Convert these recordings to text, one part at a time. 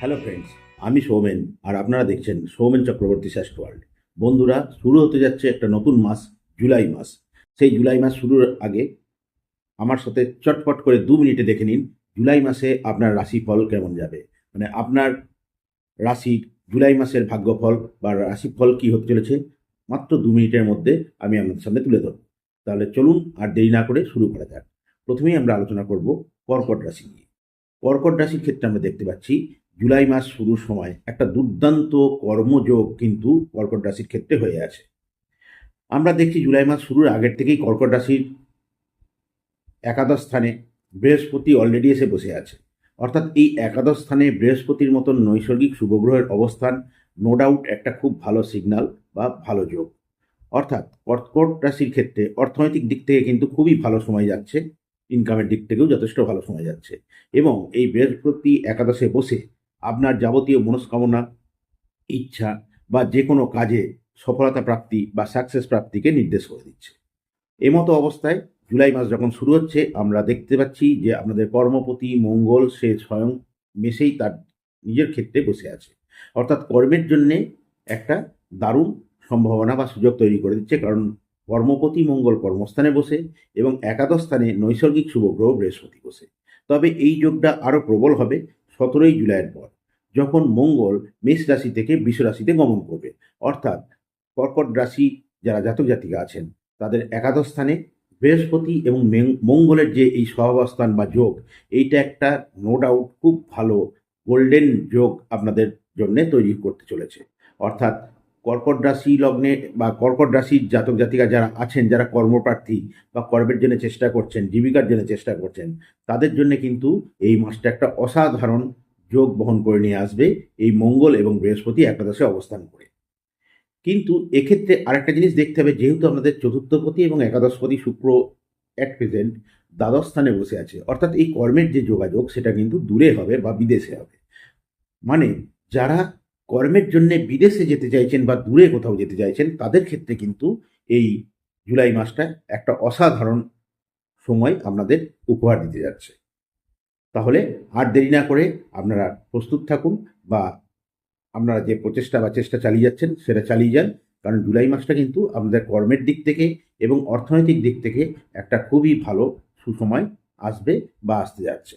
Hello friends আমি সৌমেন, আর আপনারা দেখছেন সৌমেন চক্রবর্তী শ্রেষ্ঠ ওয়ার্ল্ড বন্ধুরা, শুরু হতে যাচ্ছে একটা নতুন মাস, জুলাই মাস। সেই জুলাই মাস শুরুর আগে আমার সাথে চটপট করে দু মিনিটে দেখে নিন, জুলাই মাসে আপনার রাশিফল কেমন যাবে? মানে আপনার রাশির জুলাই মাসের ভাগ্যফল বা রাশিফল কি হতে চলেছে? মাত্র দু মিনিটের মধ্যে আমি আপনাদের সামনে তুলে ধরব। তাহলে চলুন আর দেরি না করে শুরু করা যাক। প্রথমেই আমরা আলোচনা করব কর্কট রাশি নিয়ে। কর্কট রাশির ক্ষেত্রে আমরা দেখতে পাচ্ছি জুলাই মাস শুরুর সময় একটা দুর্দান্ত কর্মযোগ কিন্তু কর্কট রাশির ক্ষেত্রে হয়ে আছে। আমরা দেখছি জুলাই মাস শুরুর আগের থেকেই কর্কট রাশির একাদশ স্থানে বৃহস্পতি অলরেডি এসে বসে আছে। অর্থাৎ এই একাদশ স্থানে বৃহস্পতির মতন নৈসর্গিক শুভগ্রহের অবস্থান নো ডাউট একটা খুব ভালো সিগন্যাল বা ভালো যোগ। অর্থাৎ কর্কট রাশির ক্ষেত্রে অর্থনৈতিক দিক থেকে কিন্তু খুবই ভালো সময় যাচ্ছে ইনকামের দিক থেকেও যথেষ্ট ভালো সময় যাচ্ছে এবং এই বৃহস্পতি একাদশে বসে আপনার যাবতীয় মনস্কামনা, ইচ্ছা বা যে কোনো কাজে সফলতা প্রাপ্তি বা সাকসেস প্রাপ্তিকে নির্দেশ করে দিচ্ছে। এমতো অবস্থায় জুলাই মাস যখন শুরু হচ্ছে, আমরা দেখতে পাচ্ছি যে আপনাদের কর্মপতি মঙ্গল সে স্বয়ং মেসেই তার নিজের ক্ষেত্রে বসে আছে। অর্থাৎ কর্মের জন্যে একটা দারুণ সম্ভাবনা বা সুযোগ তৈরি করে দিচ্ছে, কারণ কর্মপতি মঙ্গল কর্মস্থানে বসে এবং একাদশ স্থানে নৈসর্গিক শুভগ্রহ বৃহস্পতি বসে। তবে এই যোগটা আরও প্রবল হবে সতেরোই জুলাইয়ের পর, যখন মঙ্গল মেষ রাশি থেকে বিষ রাশিতে গমন করবে। অর্থাৎ কর্কট রাশি যারা জাতক জাতিকা আছেন, তাদের একাদশ স্থানে বৃহস্পতি এবং মঙ্গলের যে এই সহাবস্থান বা যোগ, এইটা একটা নো ডাউট খুব ভালো গোল্ডেন যোগ আপনাদের জন্যে তৈরি করতে চলেছে। অর্থাৎ কর্কট রাশি লগ্নে বা কর্কট রাশির জাতক জাতিকা যারা আছেন, যারা কর্মপ্রার্থী বা কর্মের জন্য চেষ্টা করছেন, জীবিকার জন্য চেষ্টা করছেন, তাদের জন্য কিন্তু এই মাসটা একটা অসাধারণ যোগ বহন করে নিয়ে আসবে এই মঙ্গল এবং বৃহস্পতি একাদশে অবস্থান করে। কিন্তু এক্ষেত্রে আরেকটা জিনিস দেখতে হবে, যেহেতু আমাদের চতুর্থপতি এবং একাদশপতি শুক্র অ্যাট প্রেজেন্ট দ্বাদশ স্থানে বসে আছে, অর্থাৎ এই কর্মের যে যোগাযোগ সেটা কিন্তু দূরে হবে বা বিদেশে হবে। মানে যারা কর্মের জন্য বিদেশে যেতে চাইছেন বা দূরে কোথাও যেতে চাইছেন, তাদের ক্ষেত্রে কিন্তু এই জুলাই মাসটা একটা অসাধারণ সময় আপনাদের উপহার দিতে যাচ্ছে। তাহলে আর দেরি না করে আপনারা প্রস্তুত থাকুন বা আপনারা যে প্রচেষ্টা বা চেষ্টা চালিয়ে যাচ্ছেন সেটা চালিয়ে যান, কারণ জুলাই মাসটা কিন্তু আপনাদের কর্মের দিক থেকে এবং অর্থনৈতিক দিক থেকে একটা খুবই ভালো সুসময় আসবে বা আসতে যাচ্ছে।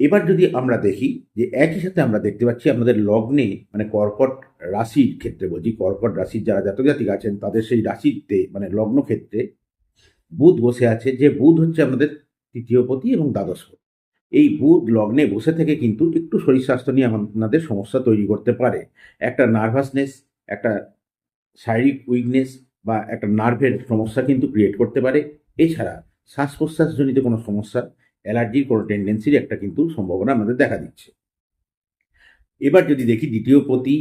এবার যদি আমরা দেখি যে একই সাথে আমরা দেখতে পাচ্ছি আপনাদের লগ্নে মানে কর্কট রাশির ক্ষেত্রে বলছি, কর্কট রাশির যারা জাতক জাতিক আছেন, তাদের সেই রাশিতে মানে লগ্ন ক্ষেত্রে বুধ বসে আছে, যে বুধ হচ্ছে আমাদের তৃতীয়পতি এবং দ্বাদশপতি এই বুধ লগ্নে বসে থেকে কিন্তু একটু শরীর স্বাস্থ্য নিয়ে আপনাদের সমস্যা তৈরি করতে পারে। একটা নার্ভাসনেস, একটা শারীরিক উইকনেস বা একটা নার্ভের সমস্যা কিন্তু ক্রিয়েট করতে পারে। এছাড়া শ্বাস প্রশ্বাসজনিত কোনো সমস্যা অ্যালার্জির কোনো টেন্ডেন্সির একটা কিন্তু সম্ভাবনা আমাদের দেখা দিচ্ছে। এবার যদি দেখি দ্বিতীয় পতি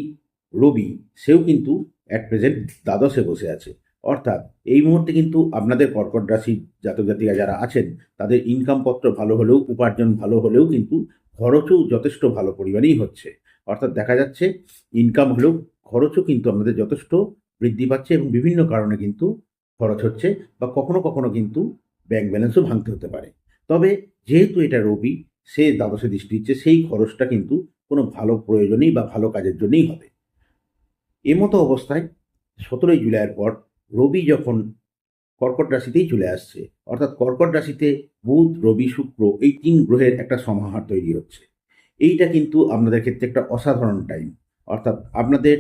রবি সেও কিন্তু অ্যাট প্রেজেন্ট দ্বাদশে বসে আছে। অর্থাৎ এই মুহূর্তে কিন্তু আপনাদের কর্কট রাশির জাতক জাতিকা যারা আছেন, তাদের ইনকাম পত্র ভালো হলেও, উপার্জন ভালো হলেও কিন্তু খরচও যথেষ্ট ভালো পরিমাণেই হচ্ছে। অর্থাৎ দেখা যাচ্ছে ইনকাম হলেও খরচও কিন্তু আমাদের যথেষ্ট বৃদ্ধি পাচ্ছে এবং বিভিন্ন কারণে কিন্তু খরচ হচ্ছে বা কখনো কখনো কিন্তু ব্যাংক ব্যালেন্সও ভাঙতে হতে পারে। তবে যেহেতু এটা রবি, সে দ্বাদশে দৃষ্টি দিচ্ছে, সেই খরচটা কিন্তু কোনো ভালো প্রয়োজনেই বা ভালো কাজের জন্যই হবে। এমতো অবস্থায় সতেরোই জুলাইয়ের পর রবি যখন কর্কট রাশিতেই চলে আসছে, অর্থাৎ কর্কট রাশিতে বুধ, রবি, শুক্র এই তিন গ্রহের একটা সমাহার তৈরি হচ্ছে। এইটা কিন্তু আপনাদের ক্ষেত্রে একটা অসাধারণ টাইম। অর্থাৎ আপনাদের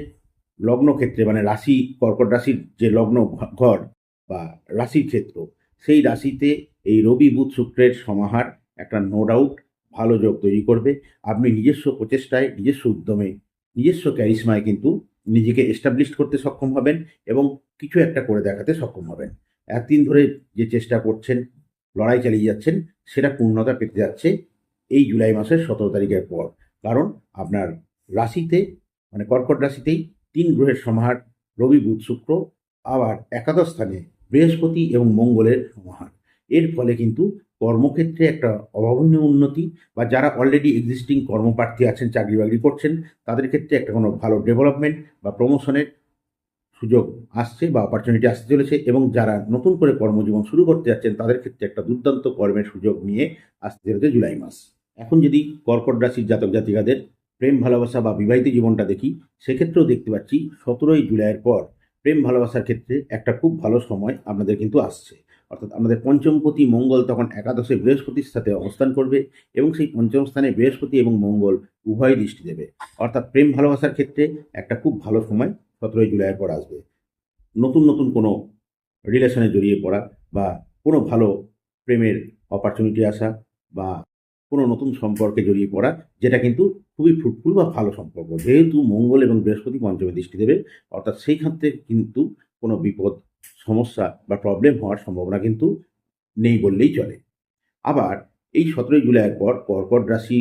লগ্ন ক্ষেত্রে মানে রাশি, কর্কট রাশির যে লগ্ন ঘর বা রাশির ক্ষেত্র সেই রাশিতে এই রবি বুধ শুক্রের সমাহার একটা নো ডাউট ভালো যোগ তৈরি করবে। আপনি নিজস্ব প্রচেষ্টায়, নিজস্ব উদ্যমে, নিজস্ব ক্যারিসমায় কিন্তু নিজেকে এস্টাবলিশ করতে সক্ষম হবেন এবং কিছু একটা করে দেখাতে সক্ষম হবেন। একদিন ধরে যে চেষ্টা করছেন, লড়াই চালিয়ে যাচ্ছেন, সেটা পূর্ণতা পেতে যাচ্ছে এই জুলাই মাসের সতেরো তারিখের পর। কারণ আপনার রাশিতে মানে কর্কট রাশিতেই তিন গ্রহের সমাহার, রবি বুধ শুক্র, আবার একাদশ স্থানে বৃহস্পতি এবং মঙ্গলের সমাহার এর ফলে কিন্তু কর্মক্ষেত্রে একটা অভাবনীয় উন্নতি বা যারা অলরেডি এক্সিস্টিং কর্মপ্রার্থী আছেন চাকরি বাকরি করছেন, তাদের ক্ষেত্রে একটা কোনো ভালো ডেভেলপমেন্ট বা প্রমোশনের সুযোগ আসছে বা অপরচুনিটি আসতে চলেছে এবং যারা নতুন করে কর্মজীবন শুরু করতে যাচ্ছেন, তাদের ক্ষেত্রে একটা দুর্দান্ত কর্মের সুযোগ নিয়ে আসতে চলেছে জুলাই মাস। এখন যদি কর্কট রাশির জাতক জাতিকাদের প্রেম, ভালোবাসা বা বিবাহিত জীবনটা দেখি, সেক্ষেত্রেও দেখতে পাচ্ছি সতেরোই জুলাইয়ের পর প্রেম ভালোবাসার ক্ষেত্রে একটা খুব ভালো সময় আপনাদের কিন্তু আসছে। অর্থাৎ আমাদের পঞ্চমপতি মঙ্গল তখন একাদশে বৃহস্পতির সাথে অবস্থান করবে এবং সেই পঞ্চম স্থানে বৃহস্পতি এবং মঙ্গল উভয় দৃষ্টি দেবে। অর্থাৎ প্রেম ভালোবাসার ক্ষেত্রে একটা খুব ভালো সময় সতেরোই জুলাইয়ের পর আসবে। নতুন নতুন কোনো রিলেশনে জড়িয়ে পড়া বা কোনো ভালো প্রেমের অপরচুনিটি আসা বা কোনো নতুন সম্পর্কে জড়িয়ে পড়া, যেটা কিন্তু খুবই ফ্রুটফুল বা ভালো সম্পর্ক। যেহেতু মঙ্গল এবং বৃহস্পতি পঞ্চমে দৃষ্টি দেবে, অর্থাৎ সেইখান থেকে কিন্তু কোনো বিপদ, সমস্যা বা প্রবলেম হওয়ার সম্ভাবনা কিন্তু নেই বললেই চলে। আবার এই সতেরোই জুলাইয়ের পর কর্কট রাশি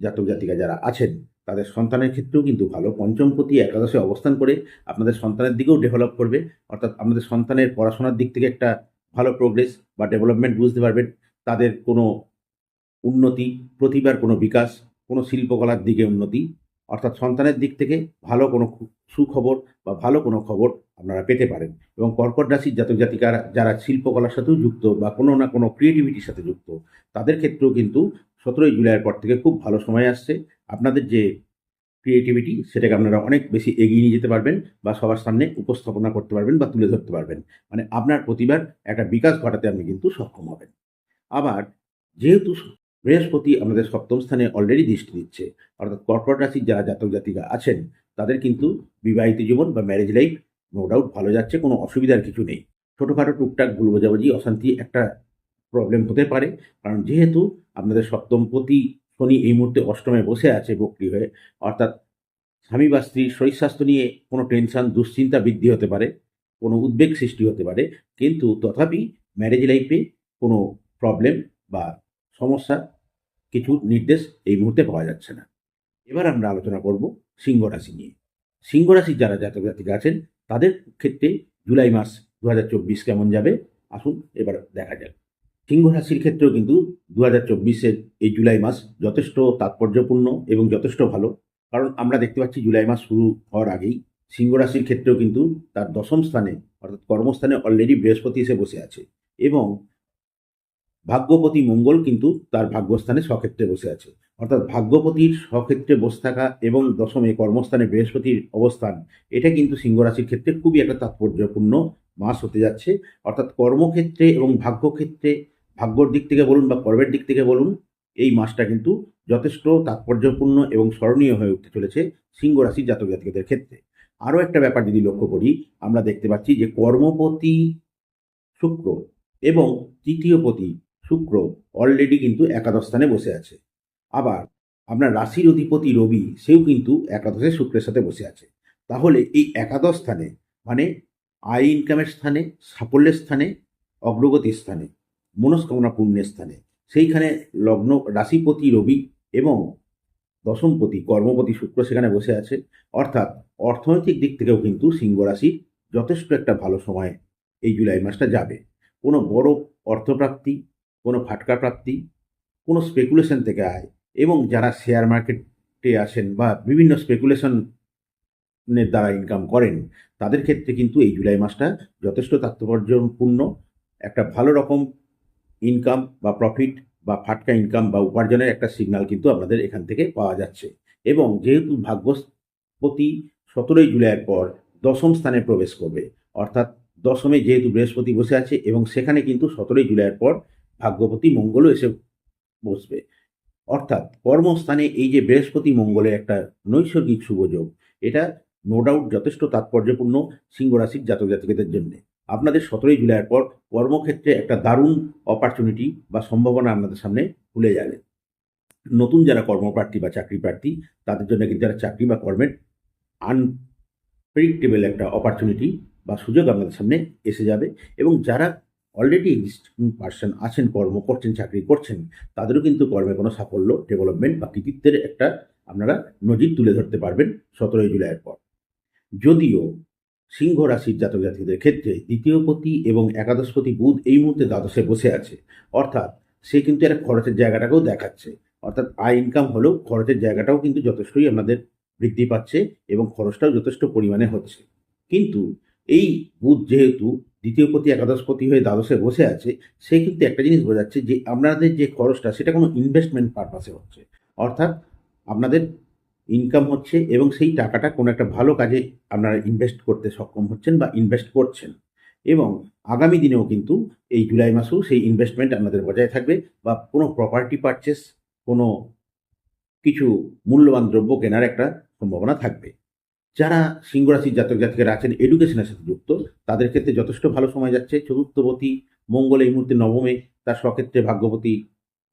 জাতক জাতিকা যারা আছেন, তাদের সন্তানের ক্ষেত্রেও কিন্তু ভালো। পঞ্চমপতি একাদশে অবস্থান করে আপনাদের সন্তানের দিকেও ডেভেলপ করবে, অর্থাৎ আপনাদের সন্তানের পড়াশোনার দিক থেকে একটা ভালো প্রোগ্রেস বা ডেভেলপমেন্ট বুঝতে পারবেন। তাদের কোনো উন্নতি, প্রতিভার কোনো বিকাশ, কোনো শিল্পকলার দিকে উন্নতি, অর্থাৎ সন্তানের দিক থেকে ভালো কোনো সুখবর বা ভালো কোনো খবর আপনারা পেতে পারেন এবং কর্কট রাশির জাতক জাতিকারা যারা শিল্পকলার সাথেও যুক্ত বা কোনো না কোনো ক্রিয়েটিভিটির সাথে যুক্ত, তাদের ক্ষেত্রেও কিন্তু সতেরোই জুলাইয়ের পর থেকে খুব ভালো সময় আসছে। আপনাদের যে ক্রিয়েটিভিটি সেটাকে আপনারা অনেক বেশি এগিয়ে নিয়ে যেতে পারবেন বা সবার সামনে উপস্থাপনা করতে পারবেন বা তুলে ধরতে পারবেন। মানে আপনার প্রতিভার একটা বিকাশ ঘটাতে আপনি কিন্তু সক্ষম হবেন। আবার যেহেতু বৃহস্পতি আমাদের সপ্তম স্থানে অলরেডি দৃষ্টি দিচ্ছে। অর্থাৎ কর্কট রাশির যারা জাতক জাতিকা আছেন, তাদের কিন্তু বিবাহিত জীবন বা ম্যারেজ লাইফ নো ডাউট ভালো যাচ্ছে, কোনো অসুবিধার কিছু নেই। ছোটোখাটো টুকটাক ভুল বোঝাবুঝি অশান্তি একটা প্রবলেম হতে পারে। কারণ যেহেতু আপনাদের সপ্তমপতি শনি এই মুহূর্তে অষ্টমে বসে আছে বক্রি হয়ে, অর্থাৎ স্বামী বা স্ত্রীর শরীর স্বাস্থ্য নিয়ে কোনো টেনশন দুশ্চিন্তা বৃদ্ধি হতে পারে, কোনো উদ্বেগ সৃষ্টি হতে পারে। কিন্তু তথাপি ম্যারেজ লাইফে কোনো প্রবলেম বা সমস্যা, কিছু নির্দেশ এই মুহূর্তে পাওয়া যাচ্ছে না। এবার আমরা আলোচনা করব সিংহ রাশি নিয়ে। সিংহ রাশির যারা জাতক জাতিকা আছেন, তাদের ক্ষেত্রে জুলাই মাস দু হাজার চব্বিশ কেমন যাবে? আসুন এবার দেখা যাক। সিংহ রাশির ক্ষেত্রেও কিন্তু দু হাজার চব্বিশের এই জুলাই মাস যথেষ্ট তাৎপর্যপূর্ণ এবং যথেষ্ট ভালো। কারণ আমরা দেখতে পাচ্ছি জুলাই মাস শুরু হওয়ার আগেই সিংহ রাশির ক্ষেত্রেও কিন্তু তার দশম স্থানে, অর্থাৎ কর্মস্থানে অলরেডি বৃহস্পতি এসে বসে আছে। এবং ভাগ্যপতি মঙ্গল কিন্তু তার ভাগ্যস্থানে স্বক্ষেত্রে বসে আছে। অর্থাৎ ভাগ্যপতির স্বক্ষেত্রে বসে থাকা এবং দশমে কর্মস্থানে বৃহস্পতির অবস্থান, এটা কিন্তু সিংহরাশির ক্ষেত্রে খুবই একটা তাৎপর্যপূর্ণ মাস হতে যাচ্ছে। অর্থাৎ কর্মক্ষেত্রে এবং ভাগ্যক্ষেত্রে, ভাগ্যর দিক থেকে বলুন বা কর্মের দিক থেকে বলুন, এই মাসটা কিন্তু যথেষ্ট তাৎপর্যপূর্ণ এবং স্মরণীয় হয়ে উঠতে চলেছে সিংহ রাশির জাতক জাতিকাদের ক্ষেত্রে। আরও একটা ব্যাপার যদি লক্ষ্য করি, আমরা দেখতে পাচ্ছি যে কর্মপতি শুক্র এবং তৃতীয়পতি শুক্র অলরেডি কিন্তু একাদশ স্থানে বসে আছে। আবার আপনার রাশির অধিপতি রবি, সেও কিন্তু একাদশে শুক্রের সাথে বসে আছে। তাহলে এই একাদশ স্থানে মানে আয় ইনকামের স্থানে, সাফল্যের স্থানে, অগ্রগতির স্থানে, মনস্কামনা পুণ্যের স্থানে, সেইখানে লগ্ন রাশিপতি রবি এবং দশমপতি, কর্মপতি শুক্র সেখানে বসে আছে। অর্থাৎ অর্থনৈতিক দিক থেকেও কিন্তু সিংহ রাশি যথেষ্ট একটা ভালো সময় এই জুলাই মাসটা যাবে। কোনো বড় অর্থপ্রাপ্তি কোনো ফাটকা প্রাপ্তি, কোনো স্পেকুলেশন থেকে আয় এবং যারা শেয়ার মার্কেটে আসেন বা বিভিন্ন স্পেকুলেশনের দ্বারা ইনকাম করেন, তাদের ক্ষেত্রে কিন্তু এই জুলাই মাসটা যথেষ্ট তাৎপর্যপূর্ণ। একটা ভালো রকম ইনকাম বা প্রফিট বা ফাটকা ইনকাম বা উপার্জনের একটা সিগন্যাল কিন্তু আপনাদের এখান থেকে পাওয়া যাচ্ছে এবং যেহেতু ভাগ্যপতি সতেরোই জুলাইয়ের পর দশম স্থানে প্রবেশ করবে, অর্থাৎ দশমে যেহেতু বৃহস্পতি বসে আছে এবং সেখানে কিন্তু সতেরোই জুলাইয়ের পর ভাগ্যপতি মঙ্গলও এসে বসবে। অর্থাৎ কর্মস্থানে এই যে বৃহস্পতি মঙ্গলের একটা নৈসর্গিক শুভযোগ, এটা নো ডাউট যথেষ্ট তাৎপর্যপূর্ণ সিংহ রাশির জাতক জাতিকাদের জন্য। আপনাদের সতেরোই জুলাইয়ের পর কর্মক্ষেত্রে একটা দারুণ অপরচুনিটি বা সম্ভাবনা আপনাদের সামনে খুলে যাবে। নতুন যারা কর্মপ্রার্থী বা চাকরি প্রার্থী তাদের জন্য কিন্তু যারা চাকরি বা কর্মের আনপ্রেডিক্টেবল একটা অপরচুনিটি বা সুযোগ আপনাদের সামনে এসে যাবে। এবং যারা অলরেডি পার্সন আছেন, কর্ম করছেন, চাকরি করছেন, তাদেরও কিন্তু কর্মে কোনো সাফল্য ডেভেলপমেন্ট বা কৃতিত্বের একটা আপনারা নজির তুলে ধরতে পারবেন সতেরোই জুলাইয়ের পর। যদিও সিংহ রাশির জাতক জাতিদের ক্ষেত্রে দ্বিতীয়পতি এবং একাদশপতি বুধ এই মুহূর্তে দ্বাদশে বসে আছে, অর্থাৎ সে কিন্তু একটা খরচের জায়গাটাকেও দেখাচ্ছে, অর্থাৎ আয় ইনকাম হলেও খরচের জায়গাটাও কিন্তু যথেষ্টই আমাদের বৃদ্ধি পাচ্ছে এবং খরচটাও যথেষ্ট পরিমাণে হচ্ছে। কিন্তু এই বুধ যেহেতু দ্বিতীয়পতি একাদশপতি হয়ে দ্বাদশে বসে আছে, সে কিন্তু একটা জিনিস বোঝাচ্ছে যে আপনাদের যে খরচটা, সেটা কোনো ইনভেস্টমেন্ট পারপাসে হচ্ছে। অর্থাৎ আপনাদের ইনকাম হচ্ছে এবং সেই টাকাটা কোনো একটা ভালো কাজে আপনারা ইনভেস্ট করতে সক্ষম হচ্ছেন বা ইনভেস্ট করছেন। এবং আগামী দিনেও কিন্তু এই জুলাই মাসেও সেই ইনভেস্টমেন্ট আপনাদের বজায় থাকবে বা কোনো প্রপার্টি পারচেস কোনো কিছু মূল্যবান দ্রব্য কেনার একটা সম্ভাবনা থাকবে। যারা সিংহ রাশির জাতক জাতিকারা আছেন এডুকেশনের সাথে যুক্ত, তাদের ক্ষেত্রে যথেষ্ট ভালো সময় যাচ্ছে। চতুর্থবতী মঙ্গল এই মুহূর্তে নবমে, তার স্বক্ষেত্রে ভাগ্যবতী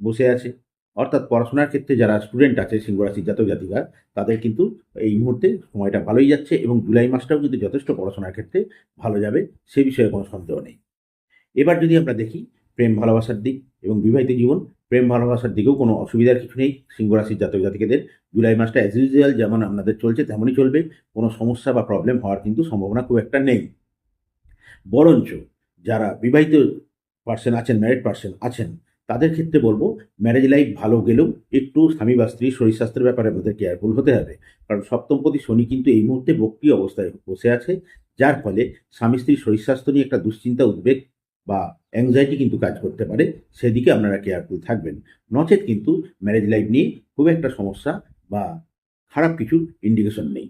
বসে আছে। অর্থাৎ পড়াশোনার ক্ষেত্রে যারা স্টুডেন্ট আছে, সিংহ রাশির জাতক জাতিকা, তাদের কিন্তু এই মুহূর্তে সময়টা ভালোই যাচ্ছে এবং জুলাই মাসটাও কিন্তু যথেষ্ট পড়াশোনার ক্ষেত্রে ভালো যাবে, সে বিষয়ে কোনো সন্দেহ নেই। এবার যদি আমরা দেখি প্রেম ভালোবাসার দিক এবং বিবাহিত জীবন, প্রেম, ভালোবাসার দিকেও কোনো অসুবিধার কিছু নেই। সিংহ রাশির জাতক জাতিকেদের জুলাই মাসটা অ্যাজ ইউজুয়াল যেমন আপনাদের চলছে, তেমনই চলবে। কোনো সমস্যা বা প্রবলেম হওয়ার কিন্তু সম্ভাবনা খুব একটা নেই। বরঞ্চ যারা বিবাহিত পার্সন আছেন ম্যারিড পার্সন আছেন, তাদের ক্ষেত্রে বলব ম্যারেজ লাইফ ভালো গেলেও একটু স্বামী বা স্ত্রীর শরীর স্বাস্থ্যের ব্যাপারে আমাদের কেয়ারফুল হতে হবে। কারণ সপ্তমপতি শনি কিন্তু এই মুহূর্তে বক্রি অবস্থায় বসে আছে, যার ফলে স্বামী স্ত্রীর শরীর স্বাস্থ্য নিয়ে একটা দুশ্চিন্তা, উদ্বেগ বা অ্যাংজাইটি কিন্তু কাজ করতে পারে, সেদিকে আপনারা কেয়ারফুল থাকবেন। নচেত কিন্তু ম্যারেজ লাইফ নিয়ে খুব একটা সমস্যা বা খারাপ কিছুর ইন্ডিকেশন নেই।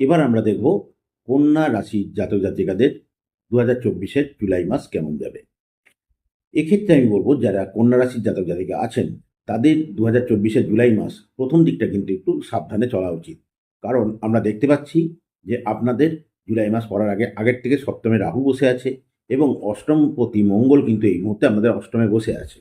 এবার আমরা দেখব কন্যা রাশির জাতক জাতিকাদের দু হাজার চব্বিশের জুলাই মাস কেমন যাবে। এক্ষেত্রে আমি বলব, যারা কন্যা রাশির জাতক জাতিকা আছেন, তাদের দু হাজার চব্বিশের জুলাই মাস প্রথম দিকটা কিন্তু একটু সাবধানে চলা উচিত। কারণ আমরা দেখতে পাচ্ছি যে আপনাদের জুলাই মাস পড়ার আগে, আগের থেকে সপ্তমে রাহু বসে আছে এবং অষ্টমপতি মঙ্গল কিন্তু এই মুহূর্তে আমাদের অষ্টমে বসে আছে।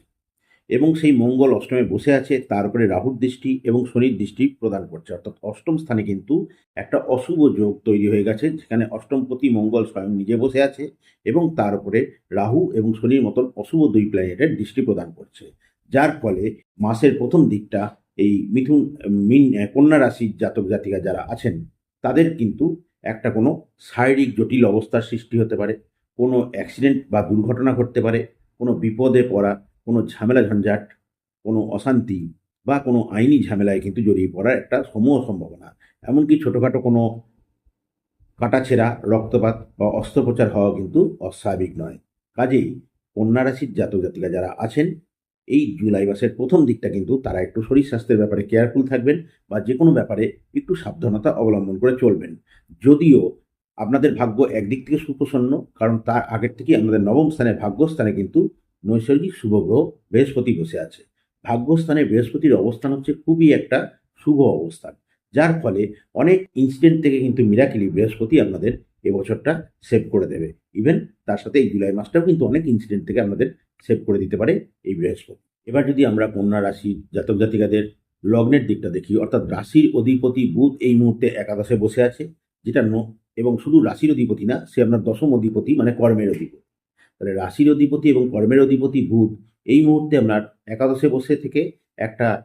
এবং সেই মঙ্গল অষ্টমে বসে আছে তারপরে রাহুর দৃষ্টি এবং শনির দৃষ্টি প্রদান করছে। অর্থাৎ অষ্টম স্থানে কিন্তু একটা অশুভ যোগ তৈরি হয়ে গেছে, যেখানে অষ্টমপতি মঙ্গল স্বয়ং নিজে বসে আছে এবং তার উপরে রাহু এবং শনির মতন অশুভ দুই প্ল্যানেটের দৃষ্টি প্রদান করছে। যার ফলে মাসের প্রথম দিকটা এই মিথুন, মিন কন্যা রাশির জাতক জাতিকা যারা আছেন, তাদের কিন্তু একটা কোনো শারীরিক জটিল অবস্থার সৃষ্টি হতে পারে। কোনো অ্যাক্সিডেন্ট বা দুর্ঘটনা ঘটতে পারে, কোনো বিপদে পড়া, কোনো ঝামেলা ঝঞ্ঝাট, কোনো অশান্তি বা কোনো আইনি ঝামেলায় কিন্তু জড়িয়ে পড়ার একটা সমূহ সম্ভাবনা। এমনকি ছোটোখাটো কোনো কাটাছেঁড়া, রক্তপাত বা অস্ত্রোপচার হওয়া কিন্তু অস্বাভাবিক নয়। কাজেই কন্যা রাশির জাতক জাতিকা যারা আছেন, এই জুলাই মাসের প্রথম দিকটা কিন্তু তারা একটু শরীর স্বাস্থ্যের ব্যাপারে কেয়ারফুল থাকবেন বা যে কোনো ব্যাপারে একটু সাবধানতা অবলম্বন করে চলবেন। যদিও আপনাদের ভাগ্য একদিক থেকে সুপ্রসন্ন, কারণ তার আগের থেকে আপনাদের নবম স্থানে ভাগ্যস্থানে কিন্তু নৈসর্গিক শুভ গ্রহ বৃহস্পতি বসে আছে। ভাগ্যস্থানে বৃহস্পতির অবস্থান হচ্ছে খুবই একটা শুভ অবস্থান, যার ফলে অনেক ইনসিডেন্ট থেকে কিন্তু মিরাকিলি বৃহস্পতি আপনাদের এবছরটা সেভ করে দেবে। ইভেন তার সাথে এই জুলাই মাসটাও কিন্তু অনেক ইনসিডেন্ট থেকে আপনাদের সেভ করে দিতে পারে এই বৃহস্পতি। এবার যদি আমরা কন্যা রাশি, জাতক জাতিকাদের লগ্নের দিকটা দেখি, অর্থাৎ রাশির অধিপতি বুধ এই মুহূর্তে একাদশে বসে আছে, যেটা এবং শুধু রাশির অধিপতি না, সে আপনার দশম অধিপতি মানে কর্মের অধিপতি। তাহলে রাশির অধিপতি এবং কর্মের অধিপতি বুধ এই মুহূর্তে আপনার একাদশে বসে থেকে একটা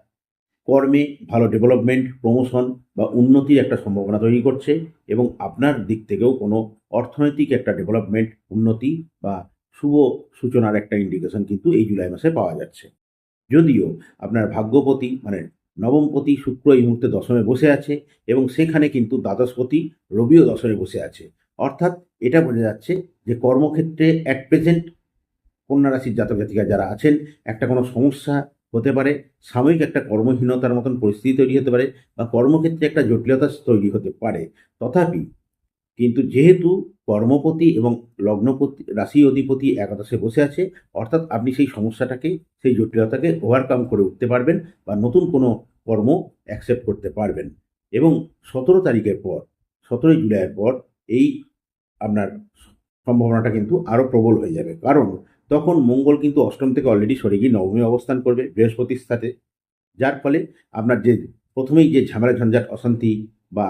কর্মে ভালো ডেভেলপমেন্ট প্রমোশন বা উন্নতির একটা সম্ভাবনা তৈরি করছে এবং আপনার দিক থেকেও কোনো অর্থনৈতিক একটা ডেভেলপমেন্ট উন্নতি বা শুভ সূচনার একটা ইন্ডিকেশন কিন্তু এই জুলাই মাসে পাওয়া যাচ্ছে। যদিও আপনার ভাগ্যপতি মানে নবমপতি শুক্র এই মুহূর্তে দশমে বসে আছে এবং সেখানে কিন্তু দ্বাদশপতি রবিও দশমে বসে আছে। অর্থাৎ এটা বোঝা যাচ্ছে যে কর্মক্ষেত্রে অ্যাট প্রেজেন্ট কন্যা রাশির জাতক জাতিকা যারা আছেন, একটা কোনো সমস্যা হতে পারে, সাময়িক একটা কর্মহীনতার মতন পরিস্থিতি তৈরি হতে পারে বা কর্মক্ষেত্রে একটা জটিলতা তৈরি হতে পারে। তথাপি কিন্তু যেহেতু কর্মপতি এবং লগ্নপতি, রাশি অধিপতি একাদশে বসে আছে, অর্থাৎ আপনি সেই সমস্যাটাকে, সেই জটিলতাকে ওভারকাম করে উঠতে পারবেন বা নতুন কোনো কর্ম অ্যাকসেপ্ট করতে পারবেন। এবং সতেরো তারিখের পর, সতেরোই জুলাইয়ের পর এই আপনার সম্ভাবনাটা কিন্তু আরও প্রবল হয়ে যাবে। কারণ তখন মঙ্গল কিন্তু অষ্টম থেকে অলরেডি সরে গিয়ে নবমী অবস্থান করবে বৃহস্পতির সাথে। যার ফলে আপনার যে প্রথমেই যে ঝামেলা, ঝঞ্ঝাট, অশান্তি বা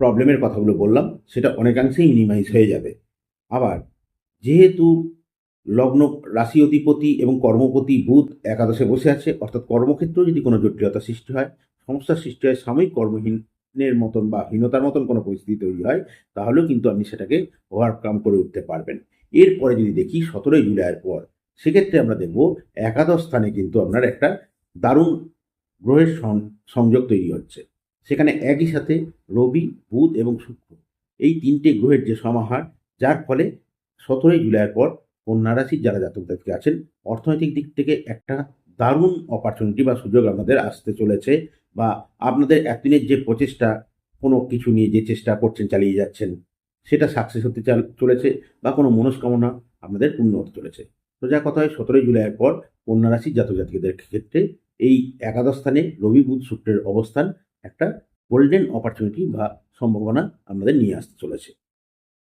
প্রবলেমের কথাগুলো বললাম, সেটা অনেকাংশেই মিনিমাইজ হয়ে যাবে। আবার, যেহেতু লগ্ন রাশি অধিপতি এবং কর্মপতি বুধ একাদশে বসে আছে, অর্থাৎ কর্মক্ষেত্রেও যদি কোনো জটিলতা সৃষ্টি হয়, সমস্যার সৃষ্টি হয়, সাময়িক কর্মহীনের মতন বা হীনতার মতন কোনো পরিস্থিতি তৈরি হয়, তাহলেও কিন্তু আপনি সেটাকে ওভারকাম করে উঠতে পারবেন। এরপরে যদি দেখি সতেরোই জুলাইয়ের পর, সেক্ষেত্রে আমরা দেখব একাদশ স্থানে কিন্তু আপনার একটা দারুণ গ্রহের সংযোগ তৈরি হচ্ছে। সেখানে একই সাথে রবি, বুধ এবং শুক্র। এই তিনটে গ্রহের যে সমাহার, যার ফলে সতেরোই জুলাইয়ের পর কন্যা রাশির যারা জাতক জাতিকা আছেন, অর্থনৈতিক দিক থেকে একটা দারুণ অপরচুনিটি বা সুযোগ আপনাদের আসতে চলেছে বা আপনাদের একদিনের যে প্রচেষ্টা, কোনো কিছু নিয়ে যে চেষ্টা করছেন, চালিয়ে যাচ্ছেন, সেটা সাকসেস হতে চাল- চলেছে বা কোনো মনস্কামনা আপনাদের পূর্ণ হতে চলেছে। তো যা কথা হয়, সতেরোই জুলাইয়ের পর কন্যা রাশির জাতক জাতিকাদের ক্ষেত্রে এই একাদশ স্থানে রবি, বুধ, শুক্রের অবস্থান একটা গোল্ডেন অপরচুনিটি বা সম্ভাবনা আমাদের নিয়ে আসতে চলেছে।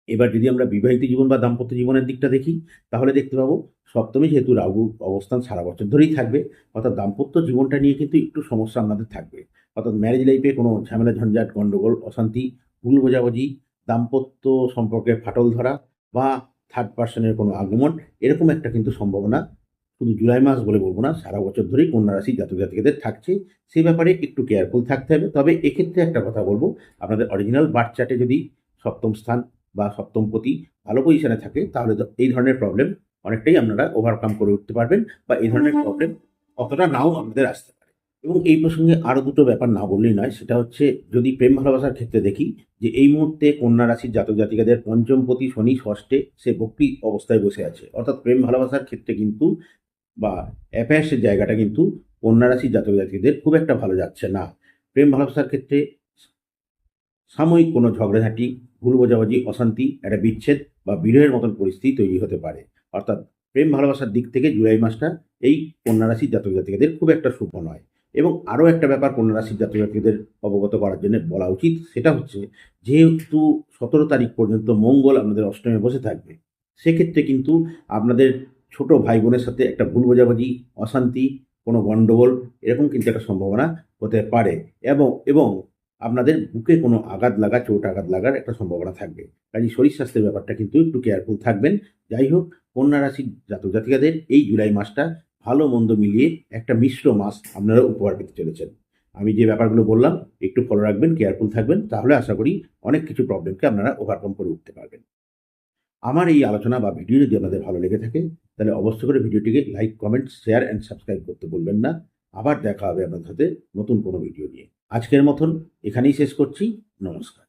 এবার যদি আমরা বিবাহিত জীবন বা দাম্পত্য জীবনের দিকটা দেখি, তাহলে দেখতে পাবো সপ্তমী যেহেতু রাহু অবস্থান সারা বছর ধরেই থাকবে, অর্থাৎ দাম্পত্য জীবনটা নিয়ে কিন্তু একটু সমস্যা আপনাদের থাকবে। অর্থাৎ ম্যারেজ লাইফে কোনো ঝামেলা, ঝঞ্ঝাট গণ্ডগোল অশান্তি, ভুল বোঝাবুঝি, দাম্পত্য সম্পর্কে ফাটল ধরা বা থার্ড পার্সনের কোনো আগমন, এরকম একটা কিন্তু সম্ভাবনা শুধু জুলাই মাস বলে বলব না সারা বছর ধরেই কন্যা রাশি জাতক জাতিকাদের থাকছে। সেই ব্যাপারে একটু কেয়ারফুল থাকতে হবে। তবে এক্ষেত্রে একটা কথা বলব আপনাদের অরিজিনাল বার্থ চার্টে যদি সপ্তম স্থান বা সপ্তম পতি ভালো পজিশনে থাকে তাহলে তো এই ধরনের প্রবলেম অনেকটাই আপনারা ওভারকাম করে উঠতে পারবেন বা এই ধরনের প্রবলেম অতটা নাও আপনাদের আসতে পারে। এবং এই প্রসঙ্গে আরও দুটো ব্যাপার না বললেই নয় সেটা হচ্ছে যদি প্রেম ভালোবাসার ক্ষেত্রে দেখি যে এই মুহূর্তে কন্যা রাশির জাতক জাতিকাদের পঞ্চম পঞ্চমপতি শনি ষষ্ঠে সে বক্রি অবস্থায় বসে আছে। অর্থাৎ প্রেম ভালোবাসার ক্ষেত্রে কিন্তু বা অ্যাফেয়ার্সের জায়গাটা কিন্তু কন্যা রাশির জাতক জাতিকাদের খুব একটা ভালো যাচ্ছে না। প্রেম ভালোবাসার ক্ষেত্রে সাময়িক কোনো ঝগড়াঝাঁটি, ভুল বোঝাবুঝি, অশান্তি, একটা বিচ্ছেদ বা বিরহের মতন পরিস্থিতি তৈরি হতে পারে। অর্থাৎ প্রেম ভালোবাসার দিক থেকে জুলাই মাসটা এই কন্যা রাশির জাতক জাতিকাদের খুব একটা শুভ নয়। এবং আরও একটা ব্যাপার কন্যা রাশির জাতক জাতিকাদের অবগত করার জন্য বলা উচিত, সেটা হচ্ছে যেহেতু সতেরো তারিখ পর্যন্ত মঙ্গল আপনাদের অষ্টমে বসে থাকবে, সেক্ষেত্রে কিন্তু আপনাদের ছোট ভাই বোনের সাথে একটা ভুল বোঝাবুঝি, অশান্তি, কোনো গণ্ডগোল এরকম কিন্তু একটা সম্ভাবনা হতে পারে। এবং এবং আপনাদের বুকে কোনো আঘাত লাগা, চোট আঘাত লাগার একটা সম্ভাবনা থাকবে। কাজে শরীর স্বাস্থ্যের ব্যাপারটা কিন্তু একটু কেয়ারফুল থাকবেন। যাই হোক, কন্যা রাশির জাতক জাতিকাদের এই জুলাই মাসটা ভালো মন্দ মিলিয়ে একটা মিশ্র মাস আপনারা উপহার পেতে চলেছেন। আমি যে ব্যাপারগুলো বললাম, একটু ফলো রাখবেন কেয়ারফুল থাকবেন, তাহলে আশা করি অনেক কিছু প্রবলেমকে আপনারা ওভারকাম করে উঠতে পারবেন। আমার এই আলোচনা বা ভিডিও যদি আপনাদের ভালো লেগে থাকে, তাহলে অবশ্যই করে ভিডিওটিকে like comment share and subscribe করতে বলবেন না। আবার দেখা হবে আপনাদের সাথে নতুন কোনো ভিডিও নিয়ে। আজকের মতন এখানেই শেষ করছি। নমস্কার।